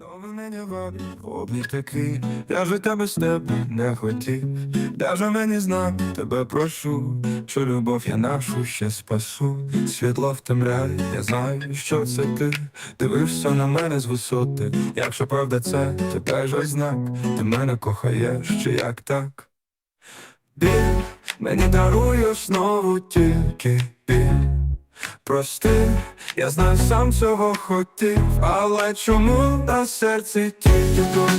Нове мені вабі, обіг такий, я життя без тебе не хотів, даже мені знав, тебе прошу, що любов я нашу ще спасу. Світло в темряві, я знаю, що це ти. Дивишся на мене з висоти. Якщо правда це, то теж ось знак, ти мене кохаєш, чи як так? Біль мені даруєш знову тільки біль. Прости, я знаю, сам цього хотів, але чому на серці тільки тут?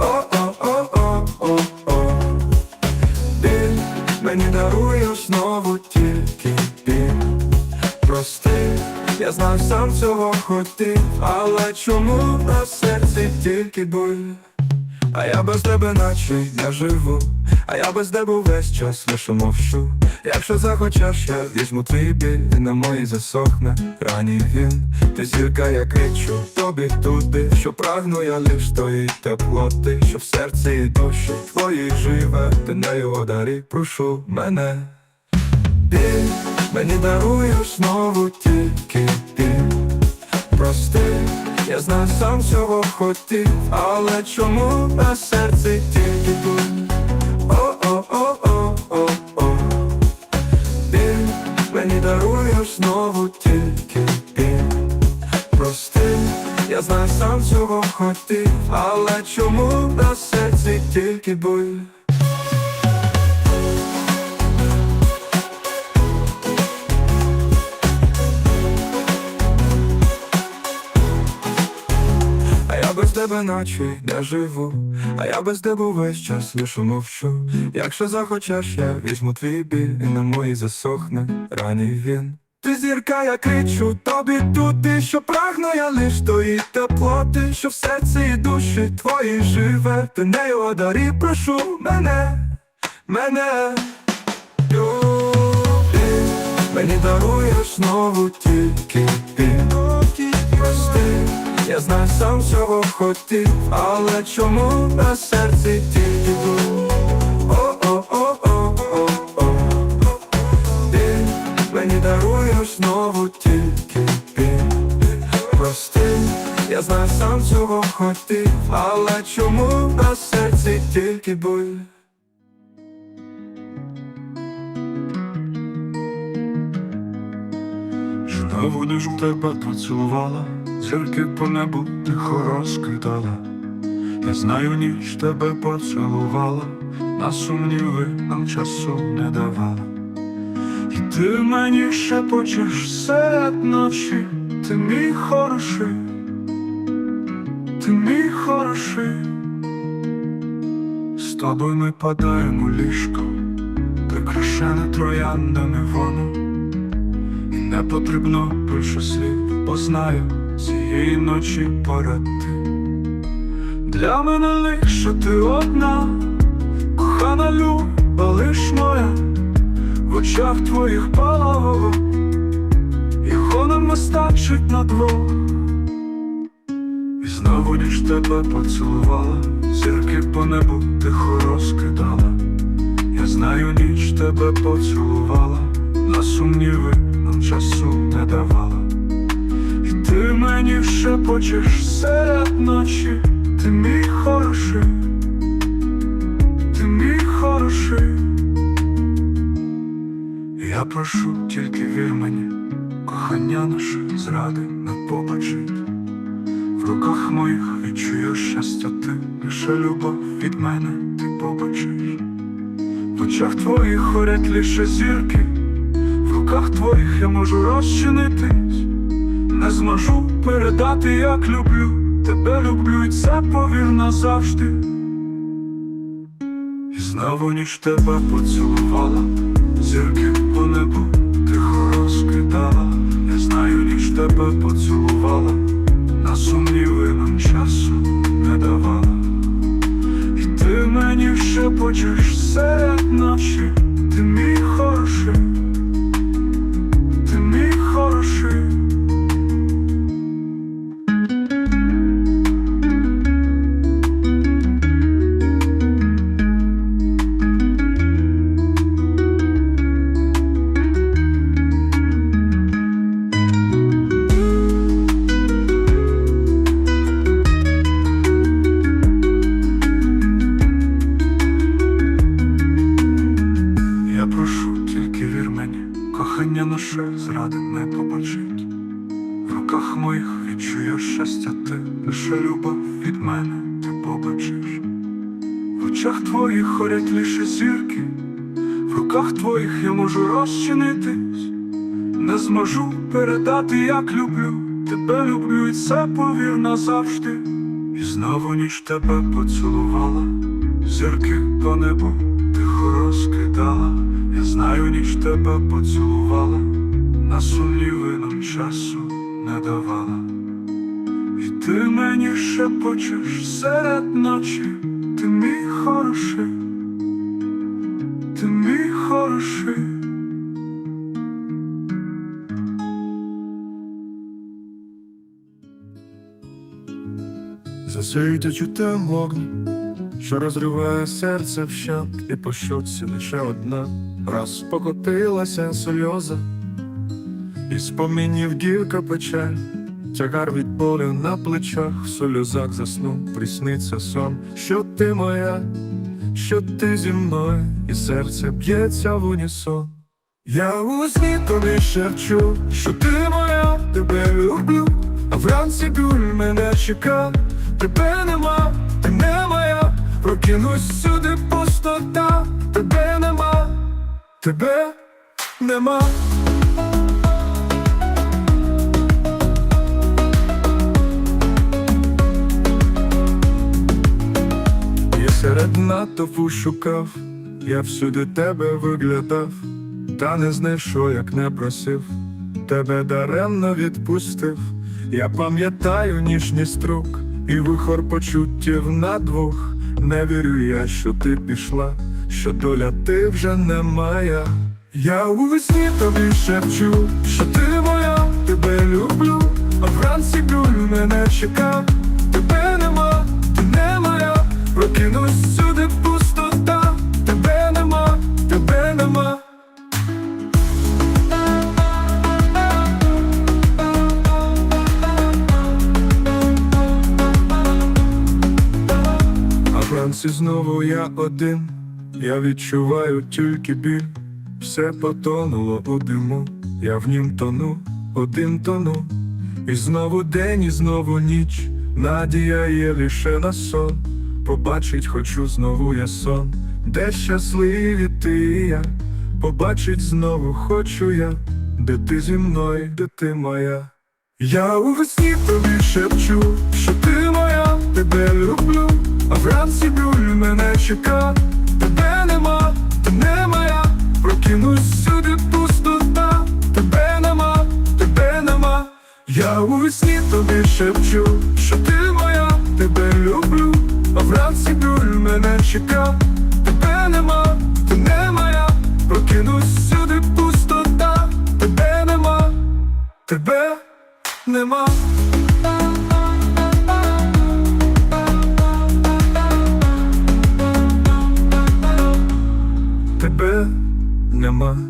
О-о-о-о-о-о Біль мені даруєш знову тільки біль. Прости, я знаю, сам цього хотів, але чому на серці тільки боль? А я без тебе наче я живу, а я без тебе весь час лише мовчу. Якщо захочеш, я візьму твій біль, і на моїй засохне ранній він. Ти зірка, я кричу тобі туди, що прагну я лиш тої теплоти, що в серці і душі твоїй живе, ти нею одарі, прошу мене. Біль мені даруєш знову тільки біль. Прости, я знаю, сам цього хотів, але чому на серці тільки? Біль мені даруєш знову тільки біль. Прости, я знаю, сам цього хотів, але чому на серці тільки боль? Тебе наче не живу, а я без тебе весь час лише мовчу. Якщо захочеш, я візьму твій біль, і на моїй засохне ранній він. Ти зірка, я кричу тобі туди, що прагну я лиш тої теплоти, що в серці і душі твої живе, ти нею одарі, прошу мене, мене. Люби, мені даруєш знову тільки біль. Я знаю, сам цього хотів, але чому на серці тільки боль? О-о-о-о-о-о Біль мені даруєш знову тільки біль. Прости, я знаю, сам цього хотів, але чому на серці тільки боль? Знову лиш тебе поцілувала, зірки по небу тихо розкидала. Я знаю, ніч тебе поцілувала, на сумніви нам часу не давала. І ти мені шепочеш серед ночі, ти мій хороший, ти мій хороший. З тобою ми падаємо ліжко, прикрашене трояндами воно. Не потрібно більше слів, бо знаю цієї ночі ти. Для мене лише ти одна, кохана люба лиш моя, в очах твоїх палало, його нам остачить на двох. І знову ніж тебе поцілувала, зірки по небу тихо розкидала. Я знаю, ніч тебе поцілувала, на сумніви нам часу не давала. Мені шепочеш серед ночі, ти мій хороший, ти мій хороший. Я прошу, тільки вір мені, кохання наше зради не побачить. В руках моїх відчую щастя ти, лише любов від мене ти побачиш. В очах твоїх горять лише зірки, в руках твоїх я можу розчинитись, не зможу передати, як люблю, тебе люблю, і це повір назавжди. І знову ніж тебе поцілувала, зірки по небу тихо розкидала. Я знаю, ніж тебе поцілувала, на сумніви нам часу не давала. І ти мені шепочеш серед ночі, ти мій хороший, сказати, лише любов від мене ти побачиш. В очах твоїх хорять лише зірки, в руках твоїх я можу розчинитись, не зможу передати, як люблю, тебе люблю, і це повір назавжди. І знову ніч тебе поцілувала, зірки по небу тихо розкидала. Я знаю, ніч тебе поцілувала, на сумніви нам часу не давала. І ти мені шепочеш серед ночі, ти мій хороший, ти мій хороший. Засвітять у тем вогні, що розриває серце вщент, і по щоці лише одна. Раз покотилася сльоза, спомінів гірка печаль, тягар від болю на плечах, в сльозах заснув, присниться сон, що ти моя, що ти зі мною, і серце б'ється в унісон. Я у сні тобі шепчу, що ти моя, тебе люблю, а вранці біль мене чека, тебе нема, ти не моя, прокинусь сюди пустота, тебе нема, тебе нема. Натовпу шукав, я всюди тебе виглядав, та не знайшов, як не просив, тебе даремно відпустив. Я пам'ятаю ніжні струк і вихор почуттів на двох. Не вірю я, що ти пішла, що доля ти вже не моя. Я у весні тобі шепчу, що ти моя, тебе люблю, а вранці біль мене чекав, прокинусь сюди пустота, тебе нема, тебе нема. А вранці знову я один, я відчуваю тільки біль, все потонуло у диму, я в нім тону, один тону, і знову день, і знову ніч, надія є лише на сон. Побачить хочу знову я сон, де щасливі ти і я, побачить знову хочу я, де ти зі мною, де ти моя. Я у весні тобі шепчу, що ти моя, тебе люблю, а вранці біль мене чека, тебе нема, ти не моя, прокинусь сюди пустота, тебе нема, тебе нема. Я у весні тобі шепчу, що ти моя, тебе люблю, вранці біль мене чека, тебе нема, ти не моя, прокинусь сюди пустота, тебе нема, тебе нема. Тебе нема.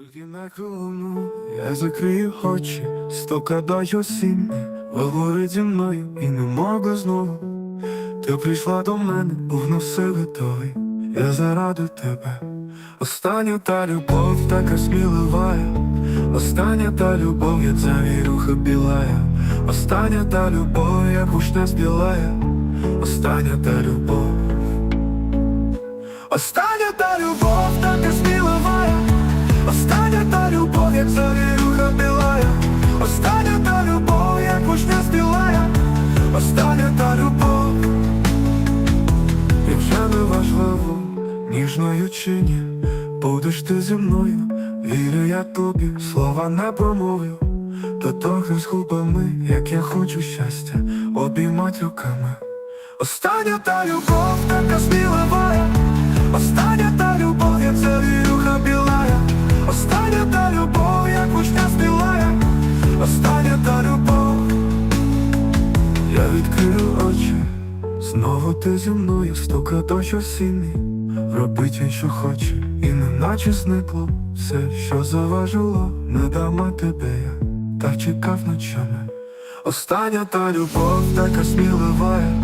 Тільки на хвилину я закрию очі, стокадаю сім'ї, говорить зі мною і не можу знову. Ти прийшла до мене, був готовий, я заради тебе. Остання та любов така сміливая, остання та любов, як завірюха білая, остання та любов, як гушне спілая, остання та любов. Остання як завірюха білая, остання та любов, як гушне спілая, остання та любов. І вже не важливо, ніжною чи ні, будеш ти зі мною, вірю я тобі, слова не промовлю, та трохи з губами, як я хочу щастя, обіймать руками. Остання та любов, така сміливая, остання та любов, як завірюха білая, остання та любов, вишня остання та любов. Я відкрив очі, знову ти зі мною стука дощ осінній, робить він, що хоче, і неначе зникло все, що заважило, не дама тебе я, так чекав ночами, Остання та любов така сміливая,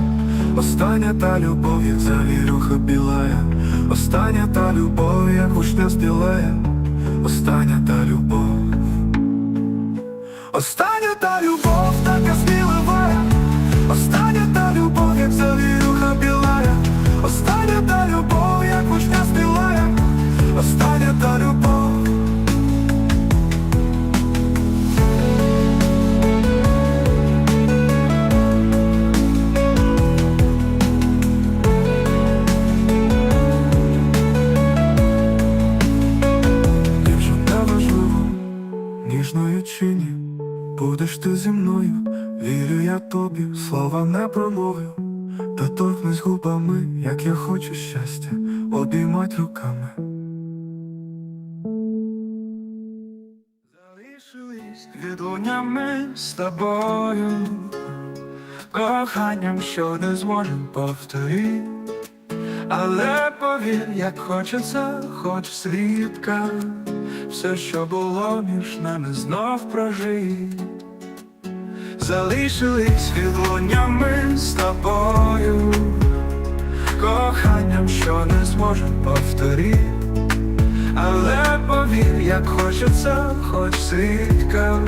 остання та любов, як завірюха білая, остання та любов, як гушня спілає, остання та любов. Остання та любов тобі, слова не промовлю, та торкнусь губами, як я хочу щастя, обіймать руками. Залишились відлуннями з тобою, коханням, що не зможем повторити. Але повір, як хочеться, хоч слідка, все, що було між нами, знов прожить. Залишились відлуннями з тобою, коханням, що не зможем повторити. Але повір, як хочеться, хоч слідка,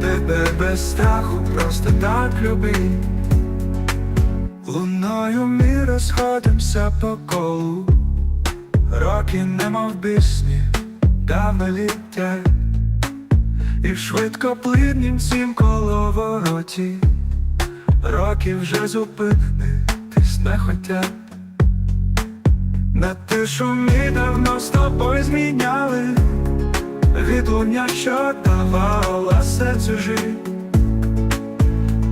тебе без страху просто так любить. Луною ми розходимося по колу, роки немов бісні, давно літять, і швидко плиннім всім коловороті, роки вже зупинитись не хотять. На тишу ми давно з тобою зміняли, відлуння, що давала серцю жить.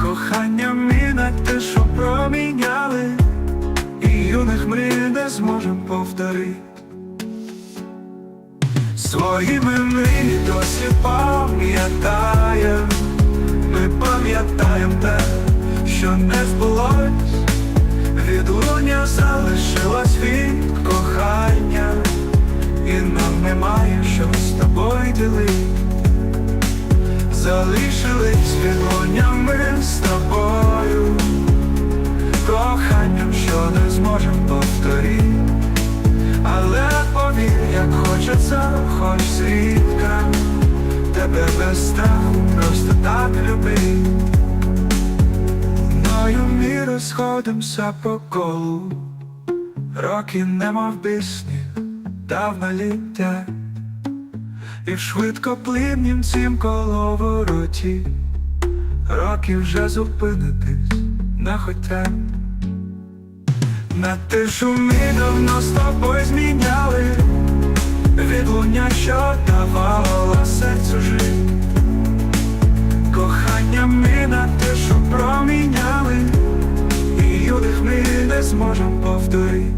Кохання ми на що проміняли, і юних мрій не зможем повторити. Своїми мрії досі пам'ятаєм, ми пам'ятаєм те, що не збулось, відлуння залишилось від кохання, і нам немає що з тобою ділити. Залишились відлуннями з тобою, коханням, що не зможем повторити. Але повір, як хочеться, хоч свідка, тебе без страху просто так любить. Мною ми розходимося по колу, роки немов пісні, давно літять. І в швидко плиннім цім коловороті Роки вже зупинитись не хотять На тишу ми давно з тобою зміняли. Відлуння, що давала серцю жить Кохання ми на тишу проміняли. І юних ми не зможем повторити.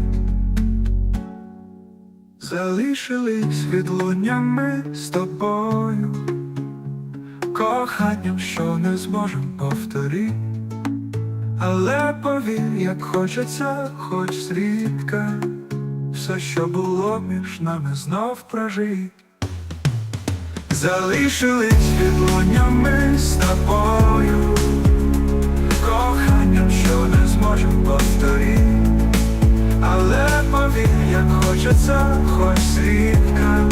Залишились відлуннями з тобою, коханням, що не зможем повторити. Але повір, як хочеться, хоч зрідка, все, що було між нами, знов прожить. Залишились відлуннями з тобою, коханням, що не зможем повторити. Але повір, як хочеться, хоч свідка,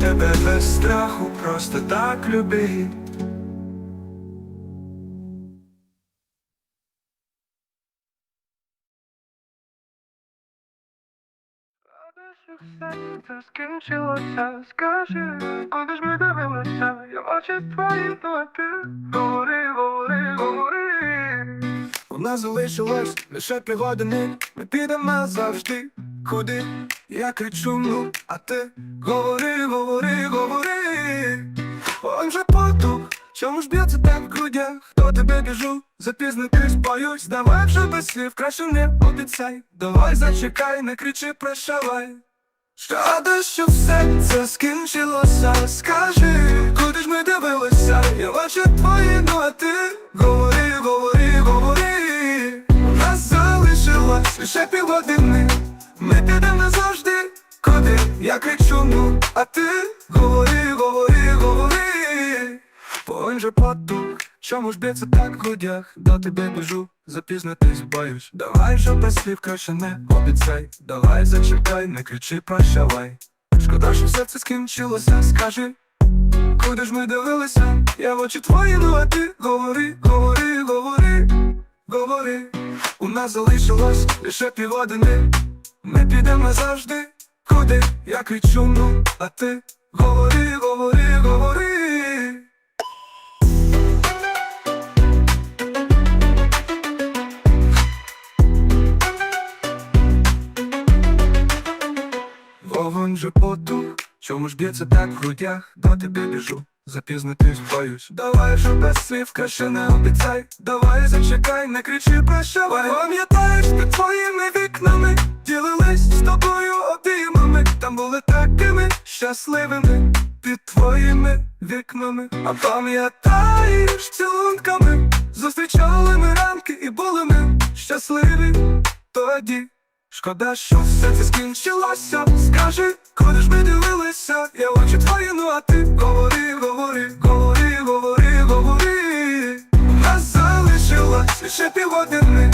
тебе без страху просто так любить. Все це скінчилося, скажи, куди ж ми дивилися, я очі твої, а ти говори, говори, говори. У нас залишилось лише три години, ми підемо назавжди, куди? Я кричу, ну, а ти говори, говори, говори. Он же потух, чому ж б'ється так в грудях, хто тебе біжу, запізнитись боюсь, давай вже без слів, краще не обіцяй, давай зачекай, не кричи, прощавай. Шкода, що все це скінчилося, скажи, куди ж ми дивилися, я бачу твої, ну а ти говори, говори, говори. У нас залишилось лише півгодини, ми підемо назавжди, куди? Я кричу, ну, а ти? Говори, говори, говори. Же потух, Чому ж б'ється так в грудях, до тебе біжу, запізнитись боюсь. Давай же без слів краще не обіцяй, давай зачекай, не кричи, прощавай. Шкода, що все це скінчилося, скажи, куди ж ми дивилися? Я в очі твої, ну а ти говори, говори, говори, говори. У нас залишилось лише півгодини. Ми підемо назавжди, куди я кричу, ну, а ти говори, говори, говори. Вогонь же потух, чому ж б'ється так в грудях, до тебе біжу, запізнитись боюсь. Давай же без слів, краще не обіцяй, давай зачекай, не кричи, прощавай. Пам'ятаєш під твоїми вікнами, ділились з тобою обіймами, там були такими щасливими під твоїми вікнами. А пам'ятаєш цілунками, зустрічали ми ранки і були ми щасливі тоді. Шкода, що все це скінчилося. Скажи, куди ж ми дивилися? Я очі твої, ну а ти говори, говори, говори, говори, говори. У нас залишилось лише півгодини.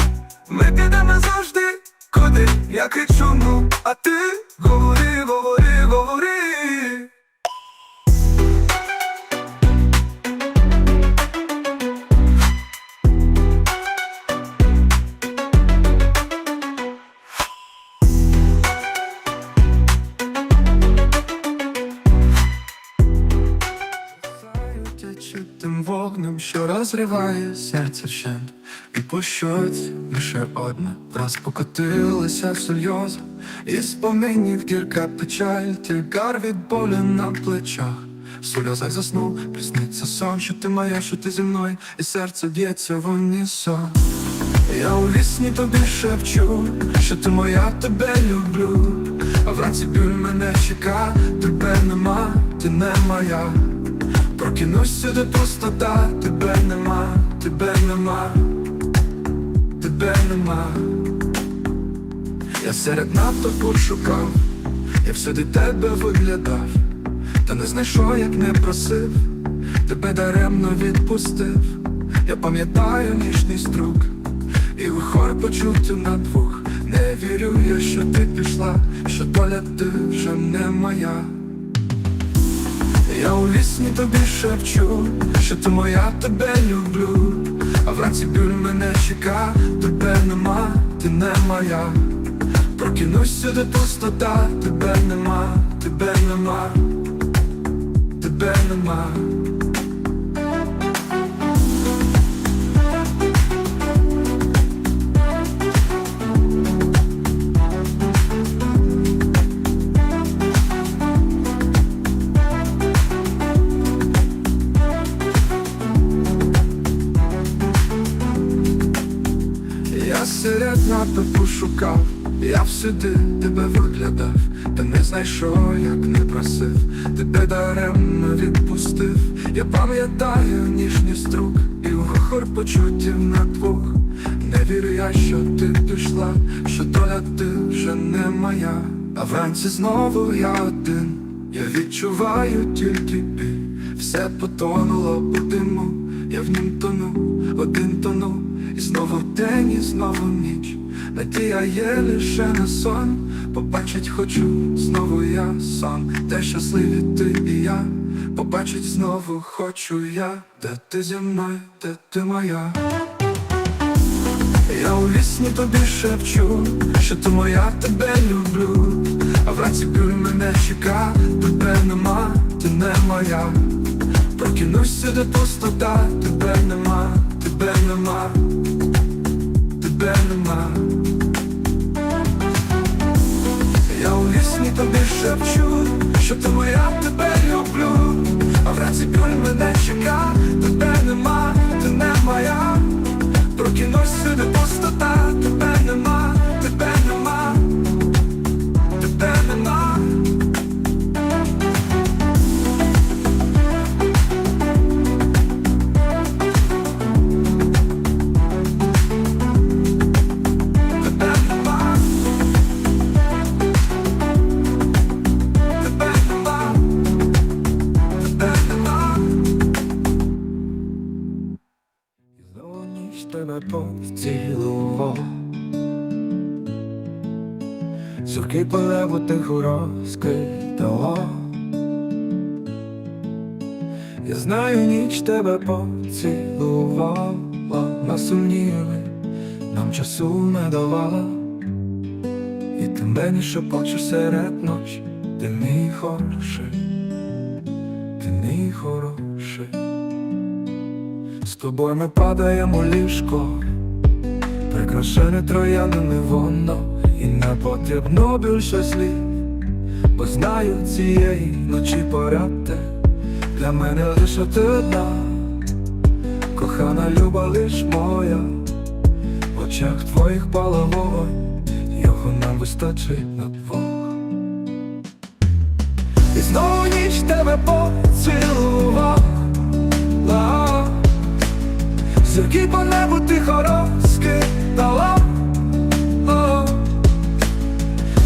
Ми підемо назавжди, куди я кричу, ну, а ти говори, говори, говори. Розриває серце вщент. І по щоці лише одне. Раз покотилися сльози І споминів гірка печаль Тягар від болю на плечах. В сльозах заснув, присниться сон, що ти моя, що ти зі мною І серце б'ється в унісон. Я у вісні тобі шепчу, що ти моя, тебе люблю, а вранці біль мене чека, тебе нема, ти не моя. Прокинуся де пустота, тебе нема, тебе нема, тебе нема. Я серед натовпу шукав, я всюди тебе виглядав, та не знайшов, як не просив, тебе даремно відпустив. Я пам'ятаю ніжний струк, і у хор почути на двох. Не вірю я, що ти пішла, що доля ти вже не моя. Я у вісні тобі шепчу, що ти моя, тебе люблю, а вранці біль мене чека, тебе нема, ти не моя. Прокинусь де пустота, тебе нема, тебе нема, тебе нема. Я серед натовпу шукав, я всюди тебе виглядав, та не знайшов, як не просив, тебе даремно відпустив. Я пам'ятаю ніжні струк і хор почуттів на двох. Не вірю я, що ти пішла, що доля ти вже не моя. А вранці знову я один, я відчуваю тільки біль, все потонуло у диму, я в нім тону, один тону. І знову день, і знову ніч. Надія є лише на сон Побачить хочу знову я сон. Де щасливі ти і я Побачить знову хочу я. Де ти зі мною, де ти моя? Я у вісні тобі шепчу Що ти моя, тебе люблю. А вранці біль мене чека Тебе нема, ти не моя Прокинуся де пустота, тебе нема, тебе нема, тебе нема. Я у вісні тобі шепчу, що ти моя, тебе люблю, а вранці біль мене чека, тебе нема, ти не моя. Прокинуся де пустота, тебе нема, поцілувала, на сумніви нам часу не давала, і ти мені шепочеш серед ночі, ти мій хороший, ти мій хороший. З тобою ми падаємо ліжко, прикрашене троянами воно, і не потрібно більше слів, бо знаю цієї ночі поряд ти. Для мене лише ти одна, кохана люба лиш моя, в очах твоїх пала вогонь, його нам вистачить на двох. І знову ніч тебе поцілувала Зірки по небу тихо розкидала.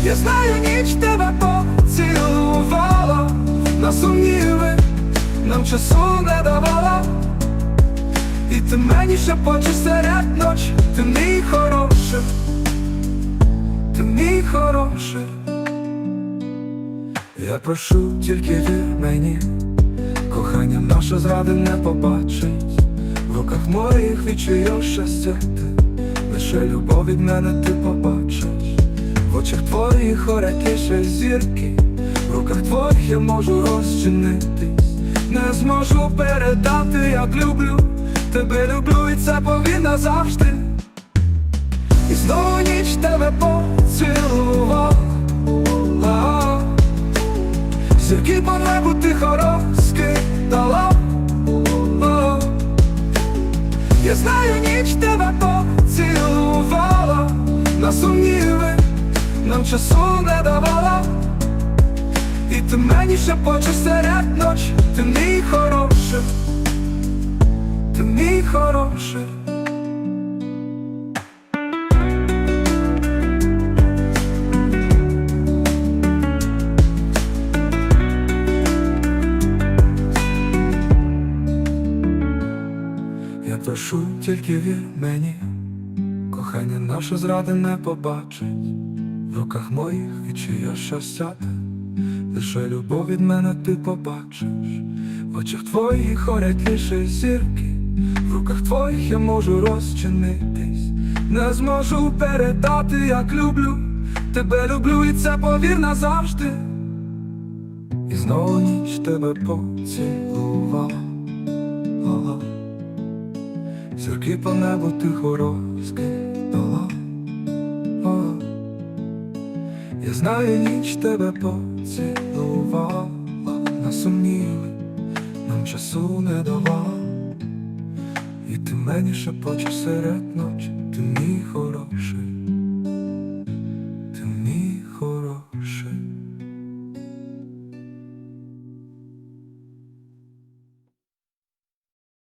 Я знаю, ніч тебе поцілувала. На сумніви нам часу не давала ти мені шепочеш серед ночі. Ти мій хороший. Ти мій хороший. Я прошу тільки вір мені. Кохання наше зради не побачить. В руках моїх відчуєш щастя ти. Лише любов від мене ти побачиш. В очах твоїх хорять лише зірки. В руках твоїх я можу розчинитись. Не зможу передати, як люблю Тебе люблю і це повинна завжди. І знову ніч тебе поцілувала Зірки по небу тихо О, Я знаю, ніч тебе поцілувала. На сумніви нам часу не давала. І ти мені шепочеш серед ночі Ти мій хороший мій хороший Я прошу тільки вір мені, кохання наше зради не побачить, в руках моїх відчує щастя лише любов від мене ти побачиш, в очах твоїх хорять лише зірки, руках твоїх я можу розчинитись, не зможу передати, як люблю, тебе люблю, і це повір назавжди. І знову ніч тебе поцілувала. Зірки по небу тихо розкидала. Я знаю, ніч тебе поцілувала. На сумніви нам часу не давала мені шепочеш серед ночі, ти мій хороший